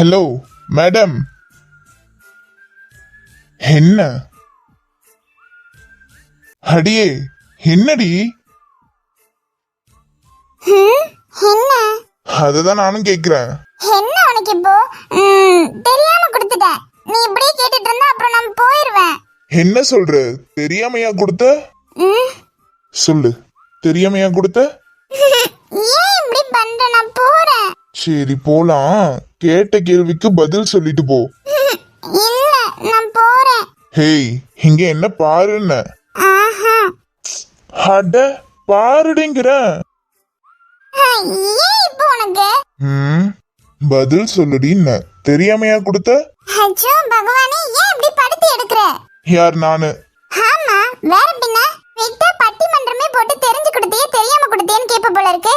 Hello madam என்ன அடியே என்னடி என்ன அததான் நானும் கேக்குறேன் என்ன உனக்கு இப்போ தெரியாம கொடுத்துட்டேன் நீ இப்படியே கேட்டுட்டு இருந்தா அப்புறம் நான் போயிருவேன். என்ன சொல்ற தெரியாமையா கொடுத்த? ம், சொல்லு தெரியாமையா கொடுத்த? ஏன் இப்படி பண்ற? நான் போறேன். சரி போலாம். கேட்ட கேள்விக்கு பதில் சொல்லிட்டு போ. இல்ல நான் போறேன். ஹேய் இங்க என்ன பாருன்ன. ஆஹா. அட பாருடிங்கிற. ஏன் இப்போ உனக்கு? ம் பதில் சொல்லுடின்ன. தெரியாமையா கொடுத்த? அச்சோ பகவானே ஏன் இப்படி படுத்து எடுக்கிற? யார் நானு? ஆமா வேற பின்ன விட்டா பட்டிமன்றமே போட்டு தெரிஞ்சு கொடுத்தியே தெரியாம கொடுத்தியேன்னு கேப்ப போல இருக்கு.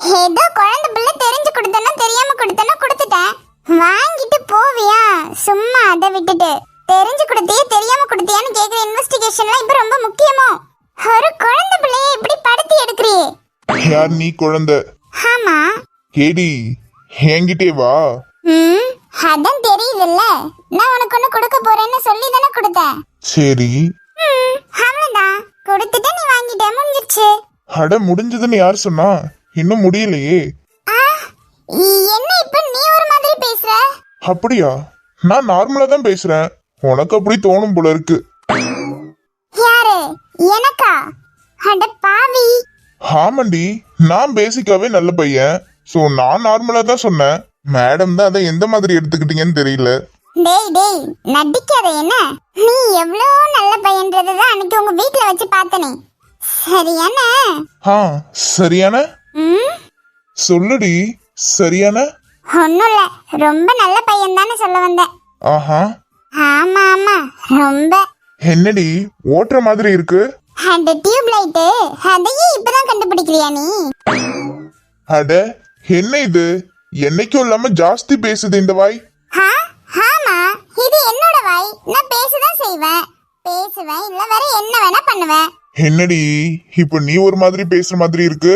ஏதோ குழந்தை பிள்ளை தெரிஞ்சு கொடுத்தனா தெரியாம கொடுத்தனா கொடுத்துட்டேன். வாங்கிட்டு போவியா? சும்மா அதை விட்டுட்டு. தெரிஞ்சு கொடுத்தியே தெரியாம கொடுத்தியான்னு கேக்குற இன்வெஸ்டிகேஷன்லாம் இப்ப ரொம்ப முக்கியமோ? ஒரு குழந்தை பிள்ளைய இப்படி படுத்தி எடுக்கிறியே? யார் நீ குழந்தை? ஆமா. ஏடி என்கிட்டே வா. ம் அதான் தெரியுதுல்ல. நான் உனக்கு ஒண்ணு கொடுக்க போறேன்னு சொல்லி தானே கொடுத்தேன். சரி. ம், அவ்வளவுதான். கொடுத்துட்டு நீ வாங்கிட்ட முடிஞ்சிருச்சு. அட முடிஞ்சதுன்னு யார் சொன்னா? இன்னும் முடியலையே. ஆ, என்ன இப்ப நீ ஒரு மாதிரி பேசுற? அப்படியா? நான் நார்மலா தான் பேசுறேன். உனக்கு அப்படி தோணும் போல இருக்கு. யாரு? எனக்கா? அட பாவி. ஆமாண்டி நான் பேசிக்காவே நல்ல பையன். சோ நான் நார்மலா தான் சொன்னேன். மேடம் தான் அதை எந்த மாதிரி எடுத்துக்கிட்டீங்கன்னு தெரியல. டேய் டேய் நடிக்காத என்ன? நீ எவ்வளோ நல்ல பையன்றதை தான் அன்னைக்கு உங்க வீட்ல வச்சு பார்த்தனே. சரியான? ஆ சரியான? சொல்லுடி சரியான? இல்லை ரொம்ப நல்ல பையன் தானே சொல்ல வந்தேன் ஆஹா. ஆமா ஆமா ரொம்ப. என்னடி ஓட்டுற மாதிரி இருக்கு? அந்த டியூப் லைட்டு அதையும் இப்பதான் கண்டுபிடிக்கிறியா நீ? அட என்ன இது? என்னைக்கும் இல்லாம ஜாஸ்தி பேசுது இந்த வாய். ஆ ஆமா இது என்னோட வாய். நான் பேசதான் செய்வேன். பேசுவேன் இல்ல வேற என்ன வேணா பண்ணுவேன். என்னடி இப்ப நீ ஒரு மாதிரி பேசுற மாதிரி இருக்கு?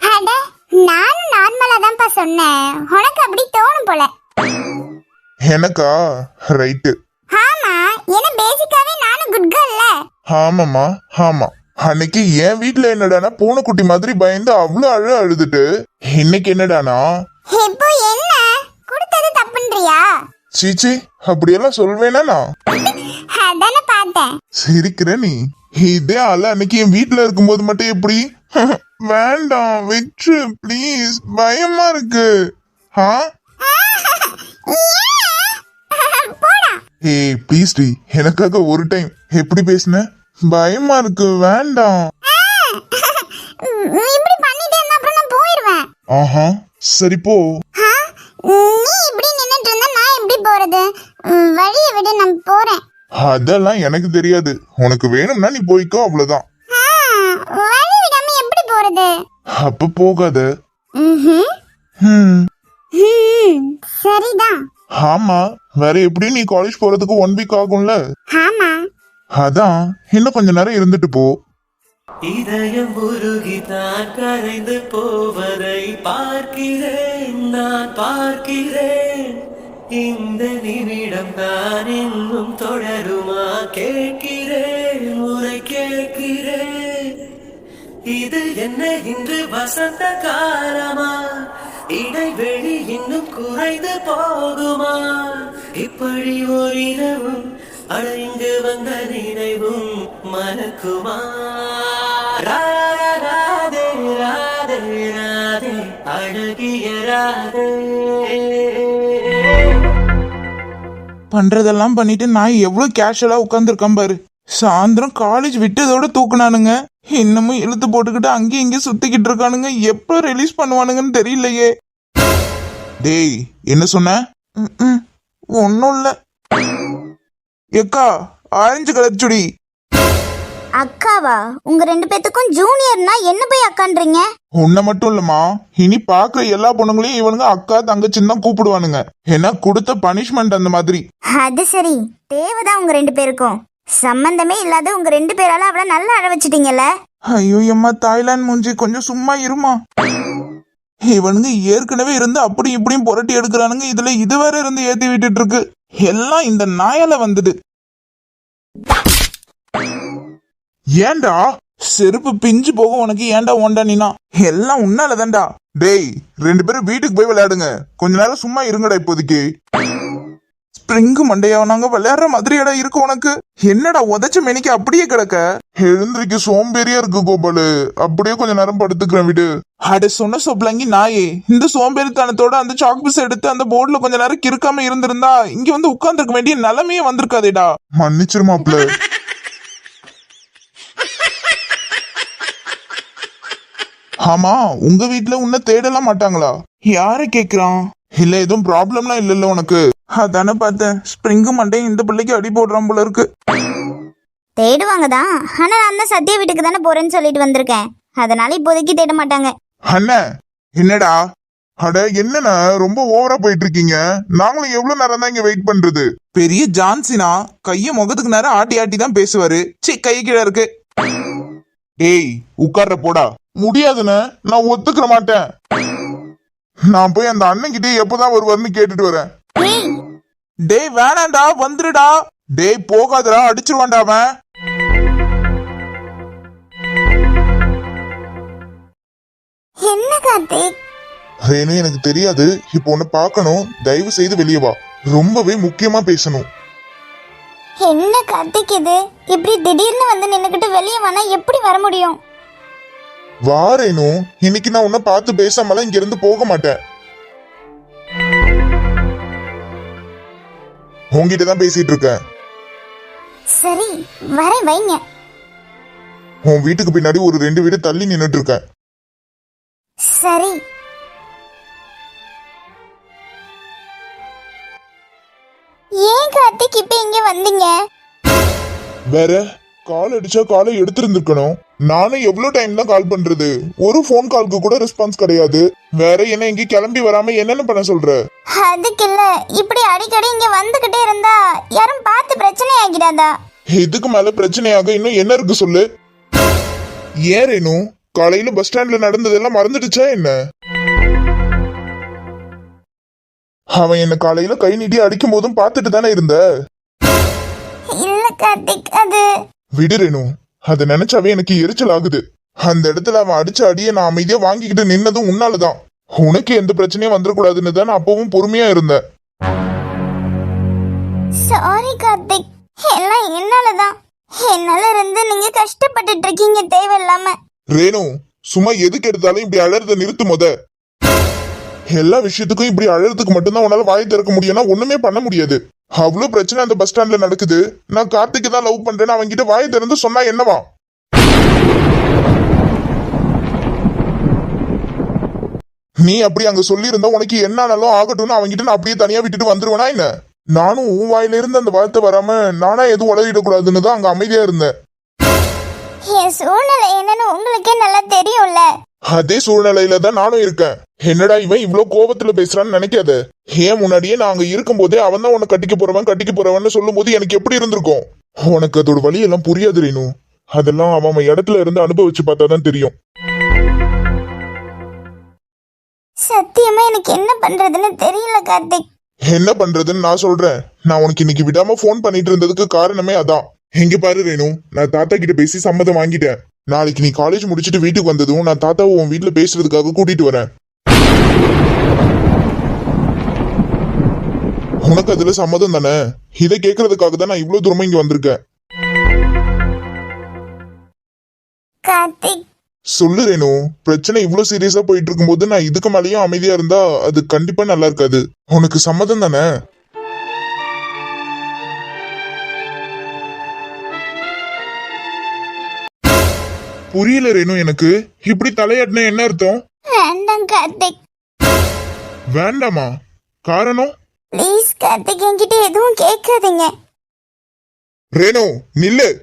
அட நானும் நார்மலா தான்ப்பா சொன்னேன். உனக்கு அப்படி தோணும் போல. எனக்கா? ரைட்டு ஆமா ஏன்னா பேசிக்காவே நானும் குட் கேர்ள்ல ஆமாம்மா ஆமா. அன்னைக்கு என் வீட்ல என்னடானா பூனைக்குட்டி மாதிரி பயந்து அவ்வளவு அழ அழுதுட்டு இன்னைக்கு என்னடானா இப்போ என்ன? கொடுத்தது தப்புன்றியா? சீச்சி அப்படியெல்லாம் சொல்வேனா நான்? அதானே பார்த்தேன். சிரிக்கிற நீ. இதே ஆள அன்னைக்கு என் வீட்ல இருக்கும்போது மட்டும் எப்படி? வேண்டாம் வெற்று ப்ளீஸ் பயமா இருக்கு? போடா ஏய் ப்ளீஸ் டி. எனக்காக ஒரு டைம். எப்படி பேசுன? பயமா இருக்கு. வேண்டாம். இப்படி அப்புறம் நான் ஆஹா. சரி போ. நீ இப்படி நின்னுட்டு இருந்தா நான் எப்படி போறது? வழியை விடு நான் போறேன். அதெல்லாம் எனக்கு தெரியாது. உனக்கு வேணும்னா நீ போய்க்கோ அவ்வளவுதான். எப்படி போறது அப்ப போகாத. ம்ஹும். ஹம். ஹம், சரிதான். ஆமா வேற எப்படியும் நீ காலேஜ் போறதுக்கு ஒன் வீக் ஆகும்ல? ஆமா. அதான் இன்னும் கொஞ்ச நேரம் இருந்துட்டு போ. இதயம் உருகி தான் கரைந்து போவதை பார்க்கிறேன் நான் பார்க்கிறேன். இந்த நிமிடம் தான் இன்னும் தொடருமா? கேட்கிறேன் முறை கேட்கிறேன். இது என்ன இன்று வசந்த காலமா? இடைவெளி இன்னும் குறைந்து போகுமா? இப்படி ஓரிரவும் அடைந்து வந்த நினைவும் மறக்குமா? ராதே ராதே ராதே அழகிய ராதே. பண்றதெல்லாம் பண்ணிட்டு நான் எவ்வளவு கேஷுவலா உட்காந்துருக்கேன் பாரு. சாயந்தரம் காலேஜ் விட்டதோட தூக்குனானுங்க. இன்னமும் இழுத்து போட்டுக்கிட்டு அங்கேயும் இங்கேயும் சுத்திக்கிட்டு இருக்கானுங்க. எப்போ ரிலீஸ் பண்ணுவானுங்கன்னு தெரியலையே. டேய் என்ன சொன்ன? ஒண்ணும் இல்ல. எக்கா ஆரஞ்சு கலர் சுடி. அக்காவா? உங்க ரெண்டு பேத்துக்கும் ஜூனியர்னா என்ன போய் அக்கான்றீங்க? உன்னை மட்டும் இல்லம்மா. இனி பாக்குற எல்லா பொண்ணுங்களையும் இவனுங்க அக்கா தங்கச்சின்னு தான் கூப்பிடுவானுங்க. ஏன்னா கொடுத்த பனிஷ்மெண்ட் அந்த மாதிரி. அது சரி. தேவைதான் உங்க ரெண்டு பேருக்கும். சம்பந்தமே இல்லாத உங்க ரெண்டு பேரால அவள நல்லா அழ வச்சிட்டீங்கல்ல? ஐயோ எம்மா தாய்லாந்து மூஞ்சி கொஞ்சம் சும்மா இருமா? இவனுங்க ஏற்கனவே இருந்து அப்படி இப்படியும் புரட்டி எடுக்கிறானுங்க. இதுல இதுவரை இருந்து ஏத்தி விட்டுட்டு இருக்கு எல்லாம் இந்த நாயால வந்தது. ஏன்டா செருப்பு பிஞ்சு போக உனக்கு ஏன்டா ஓண்டா நீனா? எல்லாம் உன்னாலதான்டா. டேய் ரெண்டு பேரும் வீட்டுக்கு போய் விளையாடுங்க. கொஞ்ச நேரம் சும்மா இருங்கடா இப்போதைக்கு. ஸ்ப்ரிங் மண்டையா நாங்க விளையாடுற மாதிரியாடா இருக்கு உனக்கு. என்னடா உதச்ச மெனிக்கு அப்படியே கிடக்க? எழுந்திரிக்க சோம்பேறியா இருக்கு கோபாலு. அப்படியே கொஞ்ச நேரம் படுத்துக்கிறேன் விடு. அட சொன்ன சொப்லங்கி நாயே இந்த சோம்பேறித்தனத்தோட அந்த சாக் பீஸ் எடுத்து அந்த போர்டுல கொஞ்ச நேரம் கிறுக்காம இருந்திருந்தா இங்க வந்து உட்கார்ந்துருக்க வேண்டிய நிலைமையே வந்திருக்காதேடா. மன்னிச்சிரு மாப்ள ஆமா உங்க வீட்ல உன்னை தேடலாம் மாட்டாங்களா? யார கேக்குறான்? இல்ல எதுவும் ப்ராப்ளம்லாம் இல்லல்ல உனக்கு. அதானே பார்த்தேன். ஸ்ப்ரிங்கு மண்டையும் இந்த பிள்ளைக்கு அடி போடுறான் போல இருக்கு. தேடுவாங்க தான். ஆனா நான் தான் சத்யா வீட்டுக்கு தானே போறேன்னு சொல்லிட்டு வந்திருக்கேன். அதனால இப்போதைக்கு தேட மாட்டாங்க. அண்ணே என்னடா? அட என்னண்ணா? ரொம்ப ஓவரா போயிட்டு இருக்கீங்க நாங்களும் எவ்வளவு நேரம் தான் இங்க வெயிட் பண்றது? பெரிய ஜான்சினா கைய முகத்துக்கு நேரம் ஆட்டி ஆட்டி தான் பேசுவாரு. சி கை கீழே இருக்கு. டேய் உட்கார்ற போடா. முடியாதுண்ணே. நான் ஒத்துக்கிற மாட்டேன். நான் போய் அந்த அண்ணன் கிட்டே எப்பதான் வருவாருன்னு கேட்டுட்டு வரேன். டேய் வேணாண்டா வந்துருடா டேய் போகாதடா அடிச்சிருவான்டா அவன். என்ன கார்த்திக்? ரேணு எனக்கு தெரியாது. இப்போ உன்னை பார்க்கணும். தயவு செய்து வெளியே வா. ரொம்பவே முக்கியமா பேசணும். என்ன கார்த்திக் இது? இப்படி திடீர்னு வந்து நின்னுக்கிட்டு வெளியே வேணா எப்படி வர முடியும்? வா ரேணு இன்னைக்கு நான் உன்னை பார்த்து பேசாமலாம் இங்க இருந்து போக மாட்டேன். உன்கிட்ட தான் பேசிட்டு இருக்கேன். சரி வரேன் வைங்க. உன் வீட்டுக்கு பின்னாடி ஒரு ரெண்டு வீடு தள்ளி நின்னுட்டு இருக்கேன் சரி. ஏன் கார்த்திக் இப்ப இங்க வந்தீங்க? வேற கால் அடிச்சா காலை எடுத்திருந்திருக்கணும். நானும் எவ்வளவு டைம் தான் கால் பண்றது? ஒரு ஃபோன் கால்க்கு கூட ரெஸ்பான்ஸ் கிடையாது. வேற என்ன எங்க கிளம்பி வராம என்னென்ன பண்ண சொல்ற? அதுக்கு இல்ல இப்படி அடிக்கடி இங்க வந்துகிட்டே இருந்தா யாரும் பார்த்து பிரச்சனை ஆகிடாதா இதுக்கு மேல பிரச்சனையாக? இன்னும் என்ன இருக்கு சொல்லு? ஏன் ரேணு? காலையில பஸ் ஸ்டாண்ட்ல நடந்ததெல்லாம் மறந்துடுச்சா என்ன? அவன் என்ன காலையில கை நீட்டி அடிக்கும் போதும் பார்த்துட்டு தானே இருந்த? இல்ல கார்த்திக் அது விடு ரேணு. அதை நினைச்சாவே எனக்கு எரிச்சல் ஆகுது. அந்த இடத்துல அவன் அடிச்ச அடியை நான் அமைதியா வாங்கிக்கிட்டு நின்னதும் உன்னாலதான். உனக்கு எந்த பிரச்சனையும் வந்துடக்கூடாதுன்னு தான் நான் அப்பவும் பொறுமையா இருந்தேன். சாரி கார்த்திக். எல்லாம் என்னாலதான்? என்னால இருந்து நீங்க கஷ்டப்பட்டுட்டு இருக்கீங்க தேவையில்லாம. ரேணு சும்மா எதுக்கு எடுத்தாலும் இப்படி அழறத நிறுத்து முத. எல்லா விஷயத்துக்கும் இப்படி அழறதுக்கு மட்டும்தான் உன்னால வாய் திறக்க முடியும்னா ஒண்ணுமே பண்ண முடியாது. அவ்வளவு பிரச்சனை அந்த பஸ் ஸ்டாண்ட்ல நடக்குது. நான் கார்த்திக்கு தான் லவ் பண்றேன்னு அவன்கிட்ட வாய் திறந்து சொன்னா என்னவா? நீ அப்படி அங்க சொல்லியிருந்தா உனக்கு என்னானாலும் ஆகட்டும்னு அவன்கிட்ட நான் அப்படியே தனியா விட்டுட்டு வந்துருவேனா என்ன? நானும் உன் வாயில இருந்து அந்த வார்த்தை வராம நானா எதுவும் உளறிடக்கூடாதுன்னு தான் அங்க அமைதியா இருந்தேன். என் சூழ்நிலை என்னன்னு உங்களுக்கே நல்லா தெரியும்ல. அதே சூழ்நிலையில தான் நானும் இருக்கேன். என்னடா இவன் இவ்ளோ கோபத்துல பேசுறான்னு நினைக்காத. ஏன் முன்னாடியே நான் அங்க இருக்கும்போதே அவன் தான் உன்னை கட்டிக்க போறவன் கட்டிக்க போறவன்னு சொல்லும்போது எனக்கு எப்படி இருந்திருக்கும்? உனக்கு அதோட வழி எல்லாம் புரியாது ரீனு. அதெல்லாம் அவன் அவன் இடத்துல இருந்து அனுபவிச்சு பார்த்தா தான் தெரியும். சத்தியமா எனக்கு என்ன பண்றதுன்னு தெரியல கார்த்திக். என்ன பண்றதுன்னு நான் சொல்றேன். நான் உனக்கு இன்னைக்கு விடாம ஃபோன் பண்ணிட்டு இருந்ததுக்கு காரணமே அதான். எங்க பாரு ரேணு நான் தாத்தா கிட்ட பேசி சம்மதம் வாங்கிட்டேன். நாளைக்கு நீ காலேஜ் முடிச்சிட்டு வீட்டுக்கு வந்ததும் நான் தாத்தாவை உன் வீட்டுல பேசுறதுக்காக கூட்டிட்டு வரேன். உனக்கு அதுல சம்மதம் தானே? இதை கேக்குறதுக்காக தான் நான் இவ்வளவு தூரமா இங்க வந்திருக்கேன். கார்த்திக். சொல்லு ரேணு பிரச்சனை இவ்வளவு சீரியஸா போயிட்டு இருக்கும்போது நான் இதுக்கு மேலயும் அமைதியா இருந்தா அது கண்டிப்பா நல்லா இருக்காது. உனக்கு சம்மதம் தானே? புரியல ரேணு எனக்கு. இப்படி தலையாட்டின என்ன அர்த்தம்? வேண்டாம் கார்த்திக். வேண்டாமா? காரணம்? ப்ளீஸ் கார்த்திக் என்கிட்ட எதுவும் கேட்காதீங்க. ரேணு நில்லு.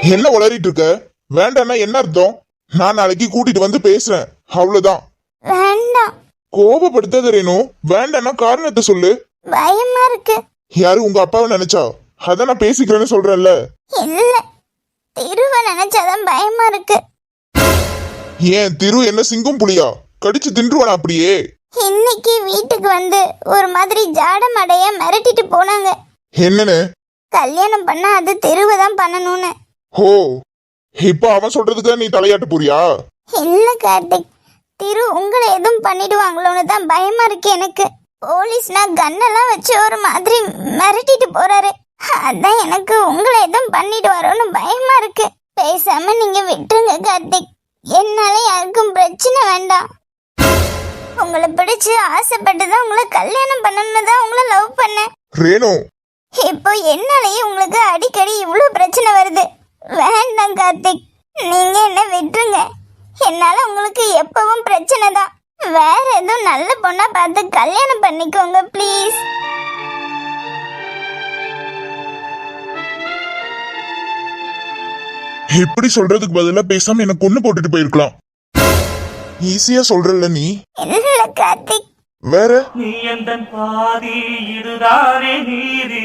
என்ன உளறிட்டு இருக்க? வேண்டாம்னா என்ன அர்த்தம்? நான் நாளைக்கு கூட்டிட்டு வந்து பேசுறேன். அவ்வளவுதான். வேண்டாம். கோபப்படுத்தாத ரேணு வேண்டாம்னா காரணத்தை சொல்லு. பயமா இருக்கு. யாரு உங்க அப்பாவை நினைச்சா? அதான் நான் பேசிக்கிறேன்னு சொல்றேன்ல. இல்ல திருவை நினைச்சாதான் பயமா இருக்கு. ஏன் திரு என்ன சிங்கம் புலியா? கடிச்சு தின்றுவானா அப்படியே? இன்னைக்கு வீட்டுக்கு வந்து ஒரு மாதிரி ஜாடமடைய மிரட்டிட்டு போனாங்க. என்னன்னு? கல்யாணம் பண்ணா அது திருவை தான் பண்ணணும்னு. ஹோ இப்ப அவன் சொல்றதுக்கு நீ தலையாட்ட போறியா இல்ல கார்த்திக். திரு உங்களை எதுவும் பண்ணிடுவாங்களோன்னு தான் பயமா இருக்கு எனக்கு. போலீஸ்னா கன்னெல்லாம் வச்சு ஒரு மாதிரி மிரட்டிட்டு போறாரு. அதான் எனக்கு உங்களை எதுவும் பண்ணிடுவாரோன்னு பயமா இருக்கு. பேசாம நீங்க விட்டுருங்க கார்த்திக். என்னால யாருக்கும் பிரச்சனை வேண்டாம். உங்களை பிடிச்சு ஆசைப்பட்டு தான் உங்களை கல்யாணம் பண்ணணும்னு தான் உங்களை லவ் பண்ணேன். ரேணு. இப்போ என்னாலயே உங்களுக்கு அடிக்கடி இவ்வளவு பிரச்சனை வருது. வேண்டாம் கார்த்திக். நீங்க என்ன விட்டுருங்க. என்னால உங்களுக்கு எப்பவும் பிரச்சனை தான். வேற எதுவும் நல்ல பொண்ணா பார்த்து கல்யாணம் பண்ணிக்கோங்க ப்ளீஸ் எப்படி சொல்றதுக்கு பதிலா பேசாம எனக்கு கொண்டு போட்டுட்டு போயிருக்கலாம். ஈஸியா சொல்றல்ல நீ? வேற? நீ எந்தன் பாதி இதுதானே நீதி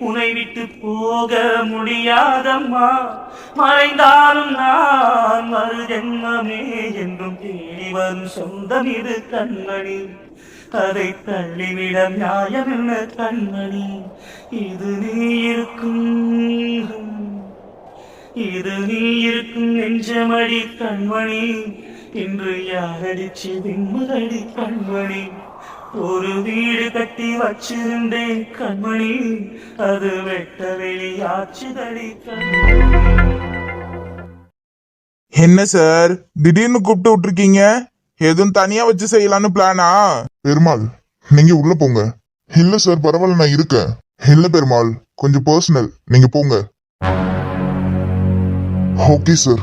உனை விட்டு போக முடியாதம்மா. மறைந்தாலும் நான் மறு ஜென்மமே என்றும் தேடி வரும் சொந்தம் இது கண்மணி அதை தள்ளிவிட நியாயம் என்ன கண்மணி இது நீ இருக்கும் இது நீ இருக்கும் நெஞ்சமடி கண்மணி. இன்று யாரடிச்சு விண்முதடி கண்மணி. ஒரு வீடு கட்டி வச்சிருந்தேன் கண்மணி. அது வெட்ட வெளியாச்சுதடி கண்மணி. என்ன சார்? திடீர்னு கூப்பிட்டு விட்டுருக்கீங்க? எதுவும் தனியா வச்சு செய்யலான்னு பிளானா? பெருமாள் நீங்க உள்ள போங்க. இல்ல சார் பரவாயில்ல நான் இருக்கேன். இல்ல பெருமாள் கொஞ்சம் பர்சனல் நீங்க போங்க. ஓகே சார்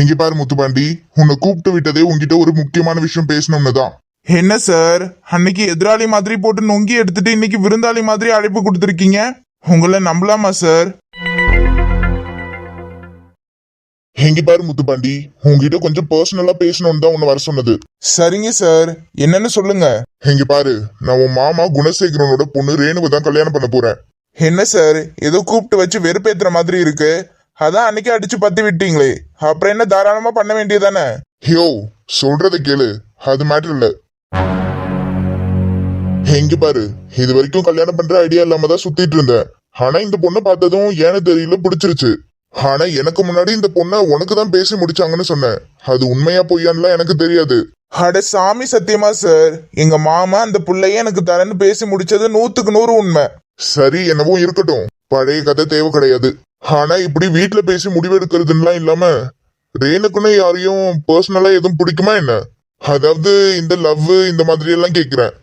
எங்க பாரு முத்துப்பாண்டி. உன்னை கூப்பிட்டு விட்டதே உன்கிட்ட ஒரு முக்கியமான விஷயம் பேசணும்னு தான். என்ன சார் அன்னைக்கு எதிராளி மாதிரி போட்டு நொங்கி எடுத்துட்டு இன்னைக்கு விருந்தாளி மாதிரி அழைப்பு கொடுத்துருக்கீங்க? உங்களை நம்பலாமா சார் எங்க பாரு முத்துப்பாண்டி. உன்கிட்ட கொஞ்சம் பர்சனலா பேசணும்னு தான் உன்னை வர சொன்னது. சரிங்க சார் என்னன்னு சொல்லுங்க. எங்க பாரு. நான் உன் மாமா குணசேகரனோட பொண்ணு ரேணுவை தான் கல்யாணம் பண்ண போறேன். என்ன சார்? ஏதோ கூப்பிட்டு வச்சு வெறுப்பேத்துற மாதிரி இருக்கு. அதான் அன்னைக்கு அடிச்சு பத்தி விட்டீங்களே. அப்புறம் என்ன தாராளமா பண்ண வேண்டியதானே யோ சொல்றத கேளு. அது மேட்டர் இல்ல. எங்க பாரு. இது வரைக்கும் கல்யாணம் பண்ற ஐடியா இல்லாம தான் சுத்திட்டு இருந்தேன். ஆனா இந்த பொண்ணை பார்த்ததும் ஏன்னு தெரியல பிடிச்சிருச்சு. ஆனா எனக்கு முன்னாடி இந்த பொண்ணை உனக்கு தான் பேசி முடிச்சாங்கன்னு சொன்னேன். அது உண்மையா பொய்யான்லாம் எனக்கு தெரியாது. அட சாமி சத்தியமா சார். எங்க மாமா அந்த புள்ளைய எனக்கு தரேன்னு பேசி முடிச்சது நூத்துக்கு நூறு உண்மை. சரி என்னவோ இருக்கட்டும். பழைய கதை தேவை கிடையாது. ஆனா இப்படி வீட்டுல பேசி முடிவெடுக்கிறதுலாம் இல்லாம ரேனுக்குன்னு யாரையும் பர்சனலா எதுவும் பிடிக்குமா என்ன? அதாவது இந்த லவ் இந்த மாதிரி எல்லாம் கேக்குறேன்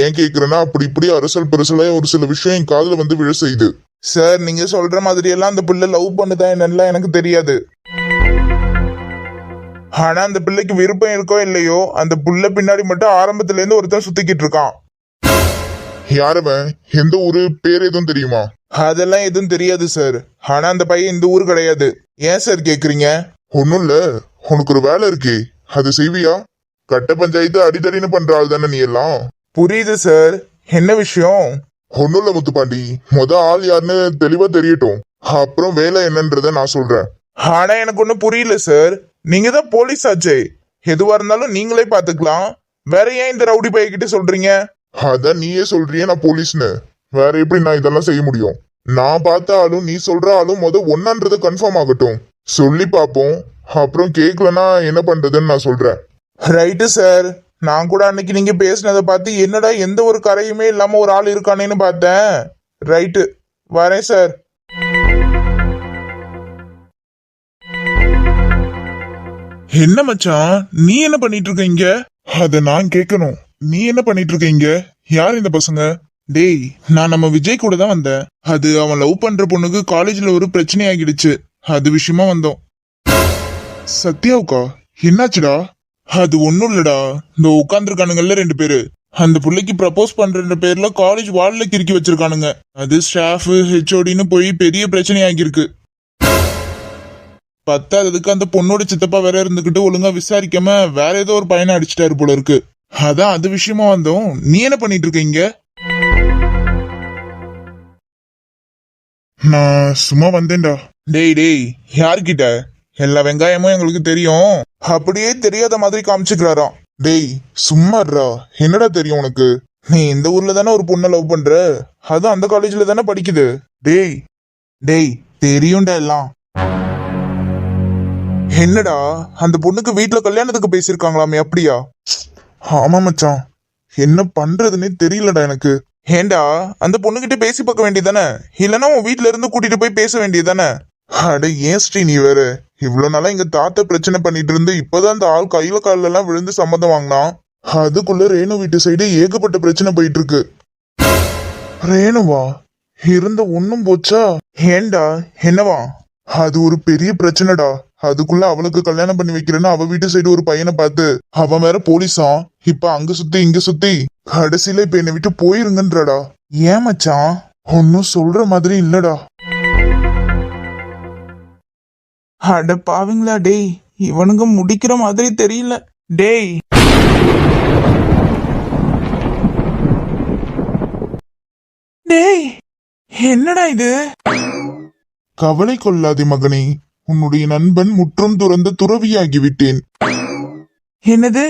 ஏன் கேக்குறேன்னா அப்படி இப்படி அரசல் பெருசலா ஒரு சில விஷயம் என் காதுல வந்து விழ செய்யுது சார் நீங்க சொல்ற மாதிரி எல்லாம் அந்த பிள்ளை லவ் பண்ணுதா என்னெல்லாம் எனக்கு தெரியாது. ஆனா அந்த பிள்ளைக்கு விருப்பம் இருக்கோ இல்லையோ அந்த புள்ள பின்னாடி மட்டும் ஆரம்பத்துல இருந்து ஒருத்தன் சுத்திக்கிட்டு இருக்கான். யாரவன் எந்த ஊரு பேர் எதுவும் தெரியுமா? அதெல்லாம் எதுவும் தெரியாது சார் ஆனா அந்த பையன் இந்த ஊர் கிடையாது. ஏன் சார் கேக்குறீங்க? ஒண்ணும் இல்ல. உனக்கு ஒரு வேலை இருக்கே. அது செய்வியா? கட்ட பஞ்சாயத்து அடிதடின்னு பண்ற ஆள் தானே நீ எல்லாம்? புரியுது சார் என்ன விஷயம்? ஒண்ணும் இல்ல முத்துப்பாண்டி. முத ஆள் யாருன்னு தெளிவா தெரியட்டும். அப்புறம் வேலை என்னன்றத நான் சொல்றேன். ஆனா எனக்கு ஒன்றும் புரியல சார் நீங்க தான் போலீஸ் ஆச்சே. எதுவா இருந்தாலும் நீங்களே பாத்துக்கலாம். வேற ஏன் இந்த ரவுடி பையகிட்ட சொல்றீங்க? அதான் நீயே சொல்றியே நான் போலீஸ்னு. வேற எப்படி நான் இதெல்லாம் செய்ய முடியும்? நான் பார்த்த ஆளும் நீ சொல்ற ஆளும் முத ஒன்னான்றது கன்ஃபார்ம் ஆகட்டும். சொல்லி பார்ப்போம். அப்புறம் கேட்கலனா என்ன பண்றதுன்னு நான் சொல்றேன். ரைட்டு சார் நான் கூட அன்னைக்கு நீங்க பேசினதை பார்த்து என்னடா எந்த ஒரு கரையுமே இல்லாம ஒரு ஆள் இருக்கானேன்னு பார்த்தேன். ரைட்டு வரேன் சார் என்ன மச்சான்? நீ என்ன பண்ணிட்டு இருக்க இங்க? அதை நான் கேட்கணும் நீ என்ன பண்ணிட்டு இருக்க இங்க யார் இந்த பசங்க? டேய் நான் நம்ம விஜய் கூட தான் வந்தேன். அது அவன் லவ் பண்ற பொண்ணுக்கு காலேஜ்ல ஒரு பிரச்சனை ஆகிடுச்சு அது விஷயமா வந்தோம். சத்யாவுக்கா? என்னாச்சுடா? அது ஒன்றும் இல்லடா. இந்த உட்காந்துருக்கானுங்கல்ல ரெண்டு பேரு. அந்த பிள்ளைக்கு ப்ரப்போஸ் பண்ற பேர்ல காலேஜ் வால்ல கிறுக்கி வச்சிருக்கானுங்க. அது ஸ்டாஃப் ஹெச்ஓடின்னு போய் பெரிய பிரச்சனை ஆகியிருக்கு பத்தாததுக்கு அந்த பொண்ணோட சித்தப்பா வேற இருந்துகிட்டு ஒழுங்கா விசாரிக்காம வேற ஏதோ ஒரு பையனை அடிச்சிட்டாரு போல இருக்கு. அதான் அது விஷயமா வந்தோம். நீ என்ன பண்ணிட்டு இருக்க இங்க நான் சும்மா வந்தேன்டா. டேய் டேய் யார்கிட்ட? எல்லா வெங்காயமும் எங்களுக்கு தெரியும். அப்படியே தெரியாத மாதிரி காமிச்சுக்கிறாராம். டேய் சும்மாடுறா. என்னடா தெரியும் உனக்கு? நீ இந்த ஊர்ல தானே ஒரு பொண்ணை லவ் பண்ற? அதுவும் அந்த காலேஜ்ல தானே படிக்குது. டேய் டேய் தெரியும்டா எல்லாம். என்னடா அந்த பொண்ணுக்கு வீட்டுல கல்யாணத்துக்கு பேசியிருக்காங்களாமே அப்படியா? ஆமா மச்சான். என்ன பண்றதுன்னே தெரியலடா எனக்கு. ஏண்டா அந்த பொண்ணுகிட்ட பேசி பார்க்க வேண்டியதானே இல்லைன்னா உன் வீட்ல இருந்து கூட்டிட்டு போய் பேச வேண்டியதானே அட ஏன் ஸ்ரீ நீ வேற? இவ்வளவு நாளா எங்க தாத்தா பிரச்சனை பண்ணிட்டு இருந்து இப்பதான் அந்த ஆள் கையில கால்ல எல்லாம் விழுந்து சம்மந்தம் வாங்கினான். அதுக்குள்ள ரேணு வீட்டு சைடு ஏகப்பட்ட பிரச்சனை போயிட்டு இருக்கு. ரேணுவா இருந்த ஒண்ணும் போச்சா? ஏண்டா என்னவா? அது ஒரு பெரிய பிரச்சனைடா. அதுக்குள்ள அவளுக்கு கல்யாணம் பண்ணி வைக்கிறேன்னு அவ வீட்டு சைடு ஒரு பையனை பார்த்து அவன் வேற போலீஸா? இப்ப அங்க சுத்தி இங்க சுத்தி. கடைசியில இப்ப என்னை விட்டு போயிருங்கன்றடா. ஏன் மச்சான்? ஒன்னும் சொல்ற மாதிரி இல்லடா. அட பாவிங்களா டேய். இவனுங்க முடிக்கிற மாதிரி தெரியல. டேய். டேய். என்னடா இது? கவலை கொள்ளாதே மகனே உன்னுடைய நண்பன் முற்றும் துறந்த துறவியாகி விட்டேன் என்னது?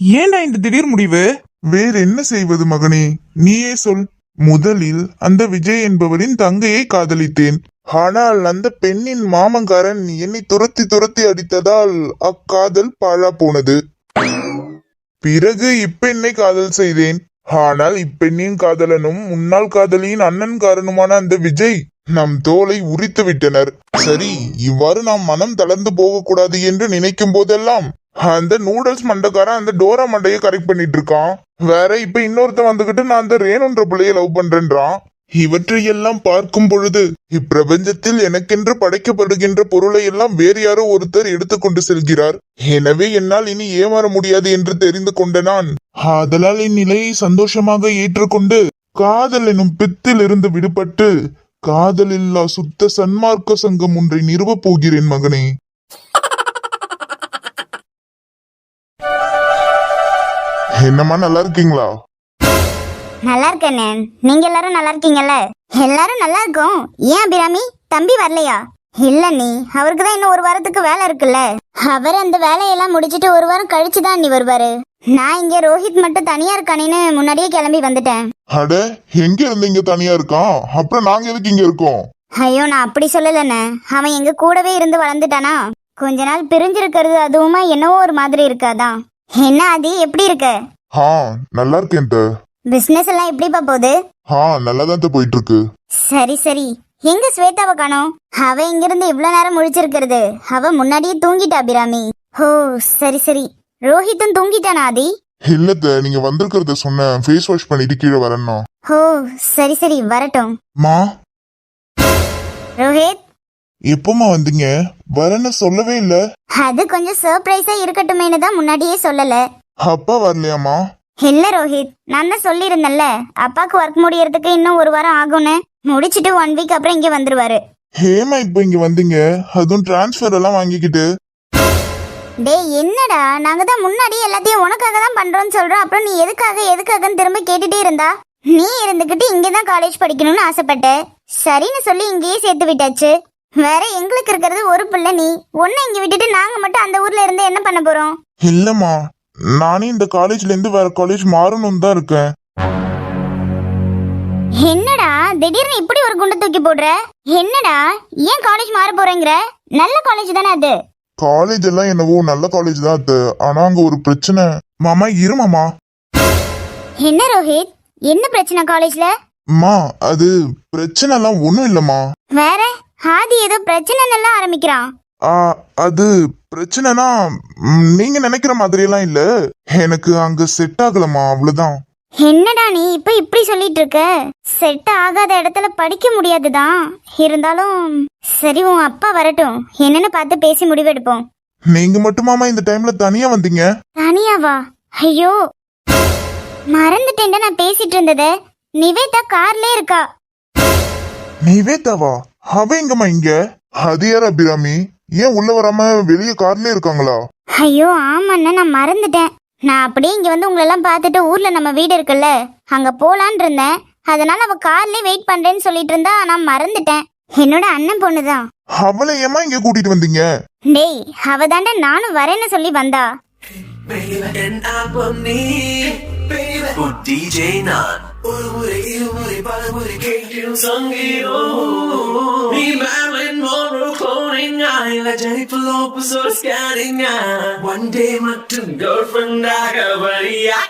ஏன்டா இந்த திடீர் முடிவு? வேற என்ன செய்வது மகனே? நீயே சொல். முதலில் அந்த விஜய் என்பவரின் தங்கையை காதலித்தேன். ஆனால் அந்த பெண்ணின் மாமங்காரன் என்னை துரத்தி துரத்தி அடித்ததால் அக்காதல் பாழா போனது பிறகு இப்பெண்ணை காதல் செய்தேன். ஆனால் இப்பெண்ணின் காதலனும் முன்னாள் காதலியின் அண்ணன்காரனுமான அந்த விஜய் நம் தோலை உரித்து விட்டனர். சரி இவ்வாறு நாம் மனம் தளர்ந்து போகக்கூடாது என்று நினைக்கும் போதெல்லாம் அந்த நூடுல்ஸ் மண்டைக்காரன் அந்த டோரா மண்டையை கரெக்ட் பண்ணிட்டு இருக்கான் வேற இப்ப இன்னொருத்தன் வந்துகிட்டு நான் அந்த ரேணுன்ற பிள்ளைய லவ் பண்றேன்றான் இவற்றையெல்லாம் பார்க்கும் பொழுது இப்பிரபஞ்சத்தில் எனக்கென்று படைக்கப்படுகின்ற பொருளை எல்லாம் வேறு யாரோ ஒருத்தர் எடுத்துக்கொண்டு செல்கிறார். எனவே என்னால் இனி ஏமாற முடியாது என்று தெரிந்து கொண்ட நான் ஆதலால் இந்நிலையை சந்தோஷமாக ஏற்றுக்கொண்டு காதல் எனும் பித்தில் இருந்து விடுபட்டு காதலில்லா சுத்த சன்மார்க்க சங்கம் ஒன்றை நிறுவப் போகிறேன் மகனே. என்னம்மா நல்லா இருக்கீங்களா? நல்லா இருக்கேனே நீங்க எல்லாரும் நல்லா இருக்கீங்கல்ல? எல்லாரும் நல்லா இருக்கோம். ஏன் அபிராமி? தம்பி வரலையா? இல்ல நீ அவருக்கு தான் இன்னும் ஒரு வாரத்துக்கு வேலை இருக்குல்ல? அவர் அந்த வேலையெல்லாம் முடிச்சிட்டு ஒரு வாரம் கழிச்சு தான் நீ வருவாரு. நான் இங்க ரோஹித் மட்டும் தனியா இருக்கானேன்னு முன்னாடியே கிளம்பி வந்துட்டேன். அட எங்க இருந்து இங்க தனியா இருக்கான்? அப்புறம் நாங்க எதுக்கு இங்க இருக்கோம்? ஐயோ நான் அப்படி சொல்லலண்ணே. அவன் எங்க கூடவே இருந்து வளர்ந்துட்டானா? கொஞ்ச நாள் பிரிஞ்சிருக்கிறது அதுவுமா என்னவோ ஒரு மாதிரி இருக்காதான் என்ன ஆதி எப்படி இருக்க? ஆ நல்லா இருக்கேன் த. பிசினஸ் எல்லாம் எப்படிப்பா போகுது? ஆ நல்லா தான் போயிட்டு இருக்கு சரி சரி. எங்க ஸ்வேதாவை காணோம்? அவ இங்கிருந்து இவ்வளவு நேரம் முழிச்சிருக்கிறது. அவ முன்னாடியே தூங்கிட்டா அபிராமி. ஓ சரி சரி. ரோஹித்தும் தூங்கிட்டானா ஆதி? இல்ல த, நீங்க வந்திருக்கிறத சொன்னேன் ஃபேஸ் வாஷ் பண்ணிட்டு கீழே வரணும். ஓ சரி சரி வரட்டும். மா? ரோஹித்? எப்பமா வந்தீங்க? வரேன்னு சொல்லவே இல்ல. அது கொஞ்சம் சர்ப்ரைஸா இருக்கட்டுமேனு தான் முன்னாடியே சொல்லல. அப்பா வரலையாமா இல்ல ரோஹித் நான் தான் சொல்லியிருந்தேன்ல அப்பாக்கு ஒர்க் முடியறதுக்கு இன்னும் ஒரு வாரம் ஆகும்னு. முடிச்சிட்டு ஒன் வீக் அப்புறம் இங்க வந்துருவாரு. ஹேமா இப்ப இங்க வந்தீங்க? அதுவும் டிரான்ஸ்ஃபர் எல்லாம் வாங்கிக்கிட்டு. டேய் என்னடா? நாங்க தான் முன்னாடி எல்லாத்தையும் உனக்காக தான் பண்றோம்னு சொல்றோம். அப்புறம் நீ எதுக்காக எதுக்காகன்னு திரும்ப கேட்டுட்டே இருந்தா? நீ இருந்துகிட்டு இங்க தான் காலேஜ் படிக்கணும்னு ஆசைப்பட்ட. சரின்னு சொல்லி இங்கேயே சேர்த்து விட்டாச்சு. வேற எங்களுக்கு இருக்கிறது ஒரு பிள்ளை நீ. உன்னை இங்க விட்டுட்டு நாங்க மட்டும் அந்த ஊர்ல இருந்து என்ன பண்ண போறோம்? இல்லம்மா. நானே இந்த காலேஜ்ல இருந்து வேற காலேஜ் மாறணும் தான் இருக்கேன். என்னடா? திடீர்னு இப்படி ஒரு குண்டை தூக்கி போடுற? என்னடா? ஏன் காலேஜ் மாற போறேங்கிற? நல்ல காலேஜ் தானே அது. காலேஜ் எல்லாம் என்னவோ நல்ல காலேஜ் தான் அத்தை. ஆனா அங்க ஒரு பிரச்சனை. மாமா இருமாமா என்ன ரோஹித்? என்ன பிரச்சனை காலேஜ்ல அம்மா அது பிரச்சனை எல்லாம் ஒண்ணும் இல்லம்மா. வேற? ஆதி ஏதோ பிரச்சனைன்னு ஆரம்பிக்கிறான். ஆ, அது பிரச்சனைனா ம், நீங்க நினைக்கிற மாதிரி எல்லாம் இல்ல. எனக்கு அங்க செட் ஆகலம்மா அவ்வளவுதான். என்னடா நீ இப்ப இப்படி சொல்லிட்டு இருக்க செட் ஆகாத இடத்துல படிக்க முடியாதுதான் இருந்தாலும் சரி உன் அப்பா வரட்டும். என்னன்னு பார்த்து பேசி முடிவெடுப்போம் நீங்க மட்டுமாமா இந்த டைம்ல தனியா வந்தீங்க? தனியாவா? ஐயோ. மறந்துட்டேன்டா நான் பேசிட்டு இருந்தத. நிவேதா கார்ல இருக்கா. நிவேதாவா? அவ எங்கம்மா இங்க? அது யார் அபிராமி? ஏன் உள்ள வராம வெளிய கார்லயே இருக்காங்களா? ஐயோ ஆமாண்ணா நான் மறந்துட்டேன். நான் அப்படியே இங்க வந்து உங்களெல்லாம் பார்த்துட்டு ஊர்ல நம்ம வீடு இருக்குல்ல அங்க போலான் இருந்தேன். அதனால அவ கார்லயே வெயிட் பண்றேன்னு சொல்லிட்டு இருந்தா நான் மறந்துட்டேன். என்னோட அண்ணன் பொண்ணுதான். அவளை ஏமா இங்க கூட்டிட்டு வந்தீங்க? டேய் அவ தாண்டா நானும் வரேன்னு சொல்லி வந்தா. Baby, and I'm me, baby. Oh, DJ நான் ஒரு முறை இருமுறை பல முறை கேட்கும் சங்கீதம் நீ மேலின் மோனோ cloning இல்ல ஜெனிஃபர் லோபஸோட ஸ்கேனிங் ஒன் டே மட்டும் கேர்ள் ஃப்ரெண்டாக வரியா